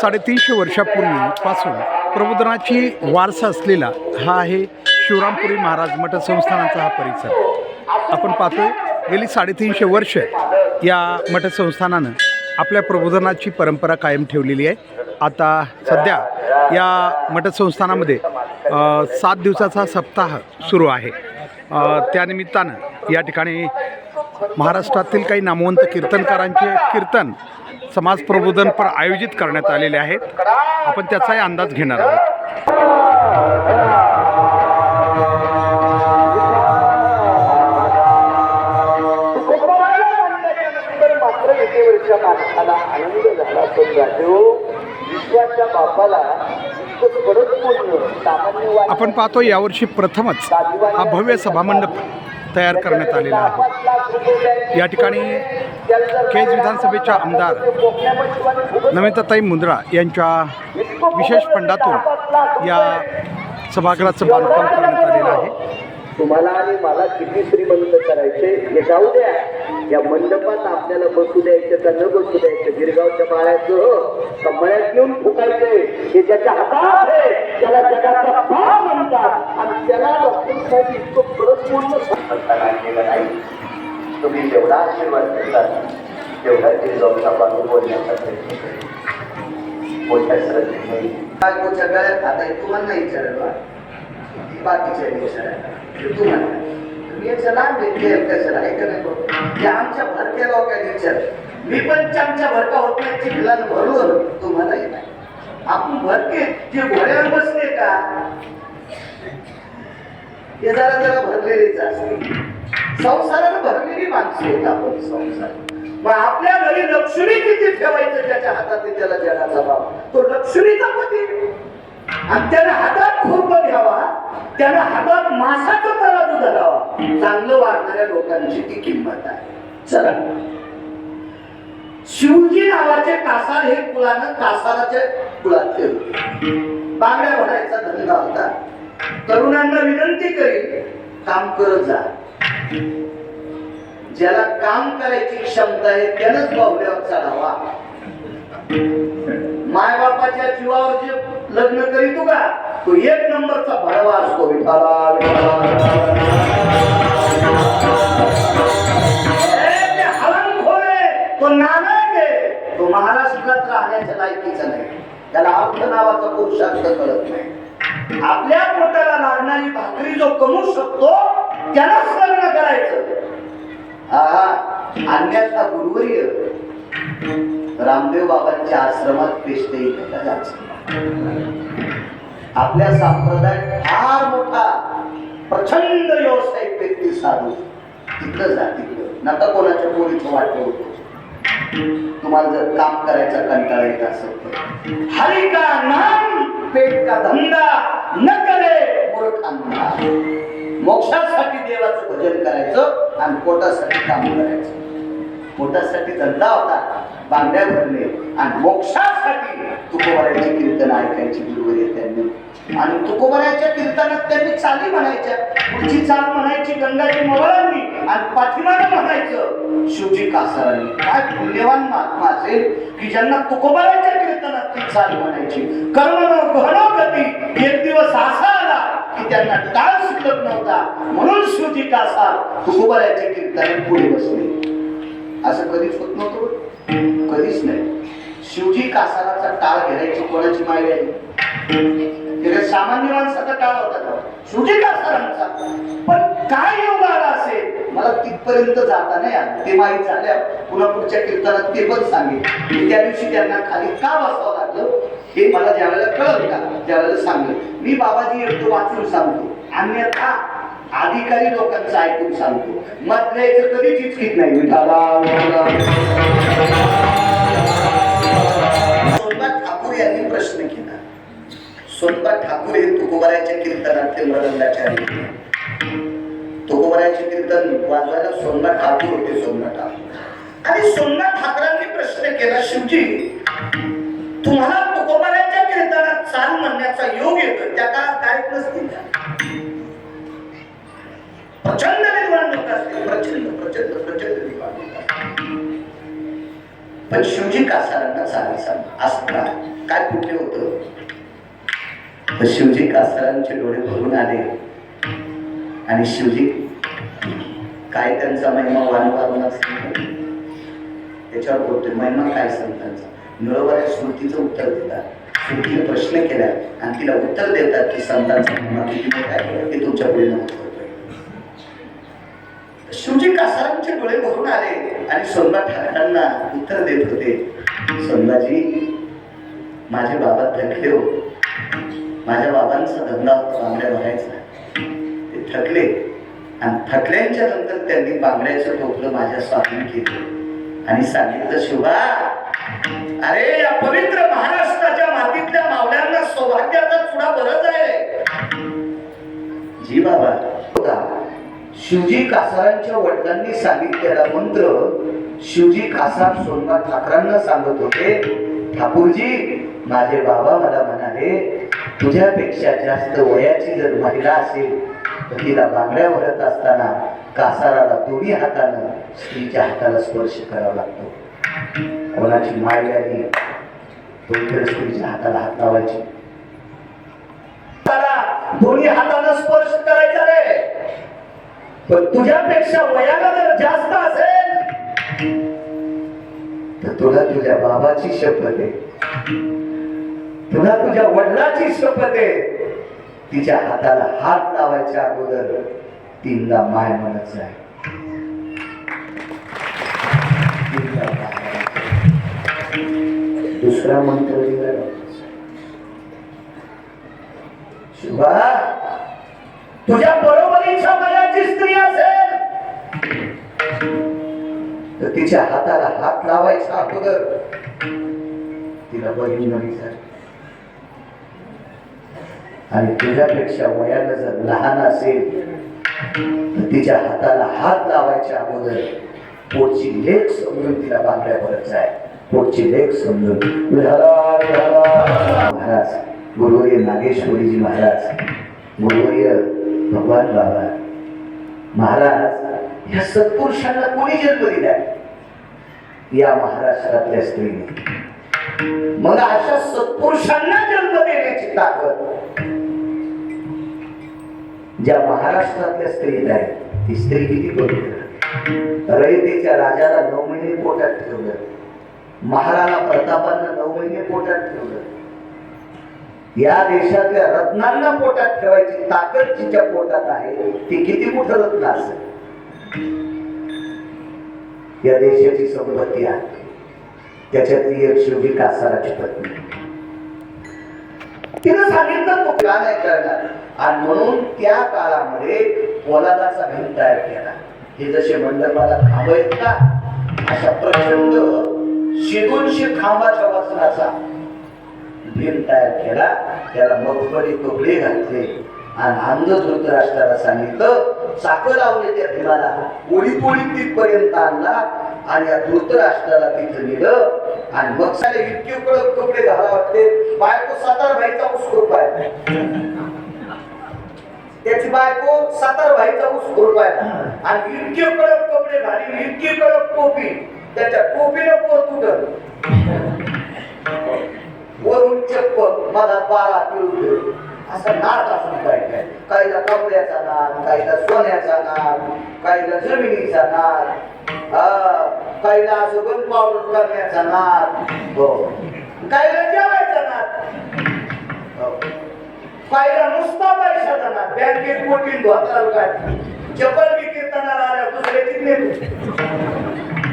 साडेतीनशे वर्षापूर्वीपासून प्रबोधनाची वारसा असलेला हा आहे शिवरामपुरी महाराज मठ संस्थानाचा हा परिसर. आपण पाहतोय गेली साडेतीनशे वर्ष या मठ संस्थानानं आपल्या प्रबोधनाची परंपरा कायम ठेवलेली आहे. आता सध्या या मठ संस्थानामध्ये सात दिवसाचा सप्ताह सुरू आहे. त्यानिमित्तानं या ठिकाणी महाराष्ट्रातील काही नामवंत कीर्तनकारांचे कीर्तन समाज प्रबोधनपर आयोजित करण्यात आलेले आहेत. आपण त्याचाही अंदाज घेणार आहोत. आपण पाहतो यावर्षी प्रथमच हा भव्य सभामंडप तयार करण्यात आलेला आहे. या ठिकाणी केज विधानसभेच्या आमदार कोकणामध्ये नमिताताई मुंद्रा यांच्या विशेष फंडातून या सभागृहाचं बांधकाम करण्यात आलेलं आहे. तुम्हाला आणि मला किती श्रीमंत करायचे हे जाऊ द्या. या मंडपात आपल्याला बसू द्यायचं का न बसू द्यायचं? गिरगावच्या बाळाचं कमळ्यात घेऊन फुकायचे हे ज्याच्या हातात आहे त्याला जगाचा भाव म्हणतात. आणि त्याला डॉक्टर साहेब इतकं परत पूर्ण नाही तुम्ही जेवढा आशीर्वाद देतात तेवढा गिरगावचा बाजू बोलण्याचा प्रयत्न मोठ्या श्रद्धेने आता हे तुम्हाला नाही विचारलं बाकीच्या विचारायला तुम्हाला मी याचं लांब घेतले कशाला नाही बघ? ते आमच्या भरक्या लोकांनी विचार मी पण आमच्या भरका होत नाही चिखलानं भरून तुम्हालाही नाही आपण भरके जे घोड्यावर बसले का ते जरा जरा भरलेलीच असते संसारानं भरलेली माणसं आहेत आपण संसार मग आपल्या घरी लक्ष्मी किती ठेवायचं त्याच्या हातात त्याला जगाचा भाव तो लक्ष्मीचा पती आणि त्याने हातात खूप घ्यावा त्याला हातात मासाचा तराजू धरावा चांगलं वाढणाऱ्या लोकांची ती किंमत आहे. चला. शिवजी नावाचे कासार हे कुलानं कासाराच्या कुळात ठेवले. बांगड्या भरायचा धंदा होता. तरुणांना विनंती करी काम करत जा. ज्याला काम करायची क्षमता आहे त्यानंच बाहुल्यावर चढावा. माय बापाच्या जीवावर जे लग्न करीतो का तो एक नंबरचा भडवा असतो विठाला तो नालायक आहे तो महाराष्ट्रात राहण्याच्या लायकीचा नाही. त्याला अर्थ नावाचा पुरुषार्थ कळत नाही. आपल्या पोटाला लागणारी भाकरी जो कमवू शकतो त्यालाच लग्न करायचं. हा अन्यथा गुरुवर्य. रामदेव बाबांच्या आश्रमात पेशते इथे जायचं. आपल्या संप्रदाय फार मोठा. प्रचंड व्यावसायिक व्यक्ती साधू. तिथं जा तिकडं. नका कोणाच्या पोरीचं वाटलं होतं तुम्हाला जर काम करायचा कंटाळा येत असेल तर. हरी का नाम पेट का धंदा न करे मूर्खांना. मोक्षासाठी देवाचं भजन करायचं आणि पोटासाठी काम करायचं. पोटासाठी धंदा होता बांगड्या भरणे आणि मोक्षासाठी तुकोबरायची कीर्तन ऐकायची गुरुवर त्यांनी. आणि तुकोबऱ्याच्या कीर्तनात त्यांनी चाली म्हणायच्या. पुढची चाल म्हणायची गंगाजी मवळांनी आणि पाठीमागं म्हणायचं शिवजी कासारांनी काय पुण्यवान महात्मा असेल की ज्यांना तुकोबऱ्याच्या कीर्तनात ती चाल म्हणायची? कर्मनो गहनो गती एक दिवस असा आला की त्यांना टाळ सुटत नव्हता. म्हणून शिवजी कासार तुकोबऱ्याच्या कीर्तनात पुढे बसले. असं कधीच होत नव्हतं कधीच नाही. शिवजी कासाराचा टाळ घेण्याची कोणाची माहिती आहे म्हणजे सामान्य माणसाचा काळ होता का? शिवजी कासारांचा पण काय योग आला असेल? मला तिथपर्यंत जाता नाही आलं. ते माहीत झाल्या पुन्हा पुढच्या कीर्तनात ते पण सांगेल. त्या दिवशी त्यांना खाली का बसावं लागलं हे मला ज्यावेळेला कळलं का त्यावेळेला सांगेल. मी बाबाजी येतो वाचून सांगतो. अन्यथा अधिकारी लोकांचं ऐकून सांगतो. मधल्या कधीच इच्छित नाही. मिठाला तुकोबऱ्याच्या कीर्तनाचे मरंदाचारी तुकोबऱ्याचे कीर्तन वाजवायला सोमनाथ ठाकूर होते सोमना ठाकूर. आणि सोमनाथ ठाकरांनी प्रश्न केला शिवजी तुम्हाला तुकोबाऱ्याच्या कीर्तनात चाल म्हणण्याचा योग येतो त्या काळात काय नसतील प्रचंड निर्माण लोक असतील प्रचंड प्रचंड प्रचंड निर्माण लोक पण शिवजी कासारांना चालेल सांग असं काय कुठले होतं? तर शिवजी कासारांचे डोळे भरून आले. आणि शिवजी काय त्यांचा महिमा वारंवार त्याच्यावर बोलतोय महिमा काय संतांचा? निळोबाऱ्या स्मृतीचं उत्तर देतात स्मृतीने प्रश्न केला आणि तिला उत्तर देतात की संतांचा महिमा किती मोठा आहे ते तुमच्यापुढे नमूद करतोय. शिवजी कासारांचे डोळे भरून आले आणि सोनबा ठाकरांना उत्तर देत होते सोनबाजी माझे बाबा थकले हो. माझ्या बाबांचा धंदा होता बांगड्या भरायचा. ते थकले. आणि थकल्यांच्या नंतर त्यांनी बांगड्याचं टोपलं माझ्या स्वाधीन केलं. आणि सांगितलं शिवा अरे या पवित्र महाराष्ट्राच्या मातीतल्या मावळ्यांना सौभाग्याचा चुडा बरंच आहे. जी बाबा होता शिवजी कासारांच्या वडिलांनी सांगितलेला मंत्र शिवजी कासार सोनबा ठाकरांना सांगत होते. ठाकूरजी माझे बाबा मला म्हणाले तुझ्यापेक्षा जास्त वयाची जर महिला असेल तर तिला बांगड्या भरत असताना कासाराला दोन्ही हातानं स्त्रीच्या हाताला स्पर्श करावा लागतो. कोणाची माय आली तो इकडे स्त्रीच्या हाताला हात लावायची. दोन्ही हातानं स्पर्श करायचा रे. पण तुझ्यापेक्षा वयाला जर जास्त असेल तर तुला तुझ्या बाबाची शपथ आहे. तुला तुझ्या वडिलाची शपथ आहे. तिच्या हाताला हात लावायच्या अगोदर तिला माय म्हणत जाय दुसरा मंत्र दिला. शिवा तुझ्या बरोबरीच्या वयाची स्त्री असेल तर तिच्या हाताला हात लावायचा अगोदर तिला बहीण म्हणायचं. आणि तुझ्यापेक्षा वयानं जर लहान असेल तर तिच्या हाताला हात लावायच्या अगोदर पोटची लेख समजून तिला बांगड्या भरत जाय पोटची लेख समजून. महाराज गुरुवर्य नागेश्वरीजी महाराज गुरुवर्य भगवान बाबा महाराज या सत्पुरुषांना कोणी जन्म दिलाय या महाराष्ट्रातल्या स्त्रीने. मग अशा सत्पुरुषांना जन्म देण्याची ताकद ज्या महाराष्ट्रातल्या स्त्रीत आहे ती स्त्री किती पवित्र रयतेच्या राजाला नऊ महिने पोटात ठेवलं. महाराणा प्रतापांना नऊ महिने पोटात ठेवलं. या देशातल्या रत्नांना पोटात ठेवायची ताकद तिच्या पोटात आहे ती किती मोठं रत्न असेल? या देशाची संपत्ती आहे. त्याच्यातली एक शिवजी कासाराची पत्नी. तिनं सांगितलं तो का नाही करणार. आणि म्हणून त्या काळामध्ये पोलादाचा भिंत तयार केला. हे जसे मंडपाला खांब आहेत का अशा प्रचंड शेदोनशे खांबाच्या वाचनाचा भीम तयार केला. त्याला मगफळी कपडे घातले आणि अंध धृतराष्ट्राला सांगितलं चाकं लावले त्या भीमाला. ओळी पोळी तिथपर्यंत आणला आणि या धृतराष्ट्राला तिथं नेलं. आणि मग साले इतके कडक कपडे घाला वाटते बायको सातार भाईचा ऊस आहे त्याची बायको सातार भाईचा ऊस आहे आणि इतके कडक कपडे घाली इतकी कडक टोपी त्याच्या टोपीनं पोर तुटत वरून चप्पल मला बारा किलो असा नाद असून काय काय काहीला कपड्याचा नाद काहीला सोन्याचा नाद काहीला जमिनीचा नाद काहीला असं गन पावडर करण्याचा नाद. हो. काहीला जेवायचा. काहीला नुसता पैसा जाणार बँकेत मोठी धोताला काय चप्पल विक्रेताना आल्या दुसरे किती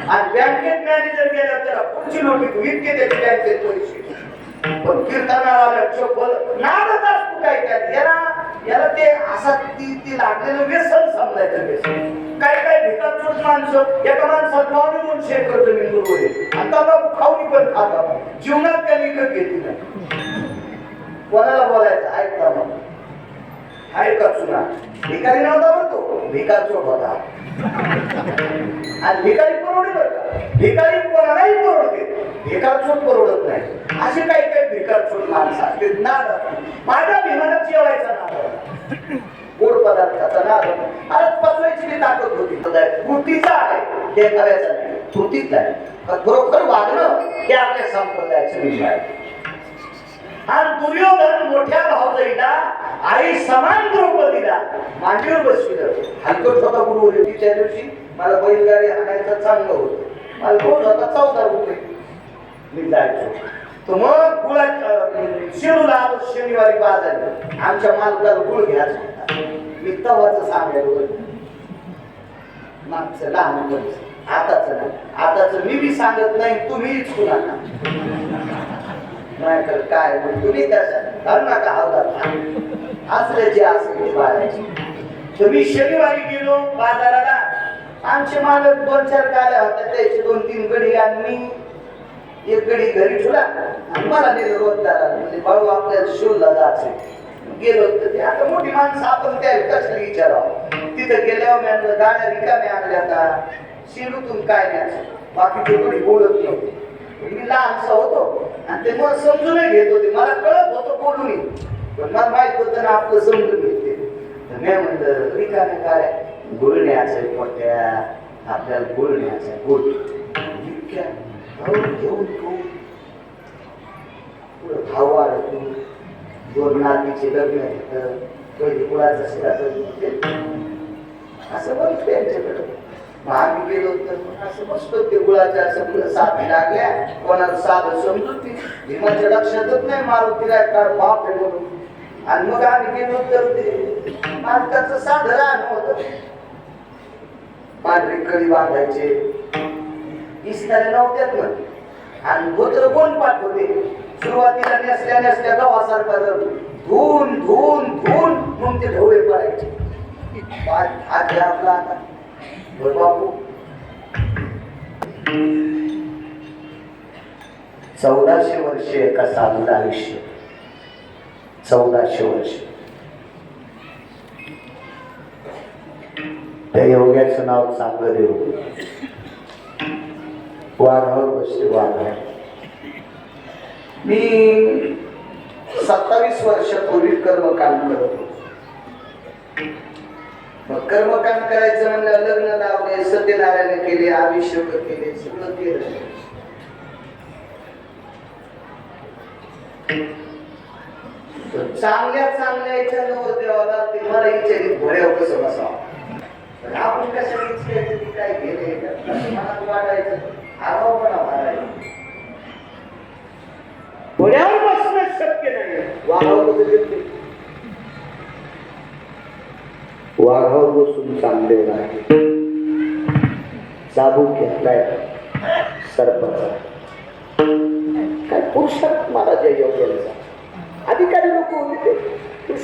आणि बँकेत मॅनेजर गेला त्याला पुढची नोटीस इतके त्याचे बँकेत पैसे पण कीर्तनाला चप्पल नादच असतो काय काय याला याला ते असा ती ती लागलेलं व्यसन समजायचं व्यसन. काय काय भिकार चोट माणसं. एका माणसात पावणे म्हणून एकर जमीन बरोबर आहे. आणि तंबाखू खाऊनी पण खाता जीवनात त्यांनी विकत घेतली नाही. कोणाला बोलायचं? ऐकता मग. ऐका चुना भिकारी नव्हता म्हणतो तो भिकार चोट होता. आणि भिकारी परवडे बरं भिकारी कोणालाही परवडते भिकार चोट परवडत नाही. असे काही काही भिकार चोट माणसं असते नाद माझ्या विमानात जेवायचा नाद गोड पदार्थाचा नाद होता. अरे पचवायची बी ताकद होती. कृतीचा आहे. देखाव्याचा नाही. कृतीच आहे. बरोबर वागणं हे आपल्या संप्रदायाचं विषय आहे. आणि दुर्योधन मोठ्या भावजाईला आई समान द्रौपदीला मांडीवर बसविलं. हलकट होता गुरु तिच्या दिवशी. मला बैलगाडी आणायचं चांगलं होतं. मला रोज होता चौदा रुपये. मी जायचो. तर मग गुळा शिरूला शनिवारी बाजार आमच्या मालकाला गुळ घ्यायचा होता. मी तवाचं सांगायला मागचं लहान आताच नाही. आताच मी बी सांगत नाही तुम्हीच कुणाला. माझ्याकडे काय मग तुम्ही कसं घालू नका हवदात जे असेल बाळायचे तर मी शनिवारी गेलो बाजाराला. आमचे मालक दोन चार गाड्या होत्या. त्याचे दोन तीन गडी आणि मी एक गडी घरी ठेवला. आणि मला नेलं रोजदाराला म्हणजे बाळू आपल्याला शिवला जायचं गेलो तर ते आता मोठी माणसं आपण त्या कशाला विचारावं? तिथं गेल्यावर मी आणलं गाड्या रिकाम्या आणल्या आता शिरूतून काय न्यायचं? बाकीचे कोणी बोलत नव्हते. मी लहानसा होतो. आणि ते मग समजून घेत होते. मला कळत होतं बोलून पण मला माहीत होतं ना आपलं समजून घेते. तर मी म्हणलं रिकाम्या काय गुळ न्यायचं पोट्या. आपल्याला गुळ न्यायचा गुळ इतक्या घेऊन तू. पुढं भाऊ आलं तू. दोन नातीचे लग्न घेतलं पहिले कुळाचं शिराचं असं बघ त्यांच्याकडं. मग आम्ही गेलो तर असं मस्त ते गुळाच्या सगळं साथी लागल्या. कोणाला साधं समजून ती भीमाच्या म्हणजे लक्षातच नाही मारुतीला काय बाप आहे म्हणून. आणि मग आम्ही गेलो तर ते मालकाचं साधं राहणं होतं. पांढरी कळी बांधायचे. इस्तारे नव्हत्यात मग. आणि गोत्र कोण पाठवते? सुरुवातीला नेसल्या नेसल्या गव्हासारखा जर धुवून धुवून धुवून मग ते ढवळे पडायचे पाच हात घ्या आपला आता. बापू चौदाशे वर्षे एका साधूचं आयुष्य. चौदाशे वर्ष. त्या योग्याचं नाव चांगलं देऊ. वाघावर बसले वाघावर. मी सत्तावीस वर्षापूर्वी कर्मकांड काम करतो मग कर्मकांड करायचं म्हणलं लग्न लावले सत्यनारायण केले अभिषेक केले सगळं केलं. चांगल्या चांगल्या याच्या नवरदेवाला ते मला इच्छा घोड्यावर कसं बसावं? पण आपण कसं इच्छायचं की काय गेले मनात वाटायचं. आगाऊपणा वाटायचं घोड्यावर बसणं शक्य नाही. वाघावर कसं दिसते वाघावर बसून चांगले आहे चाबूक घेतलाय सरपंच. काय पुरुषात महाराज योग्य अधिकारी लोक होते ते.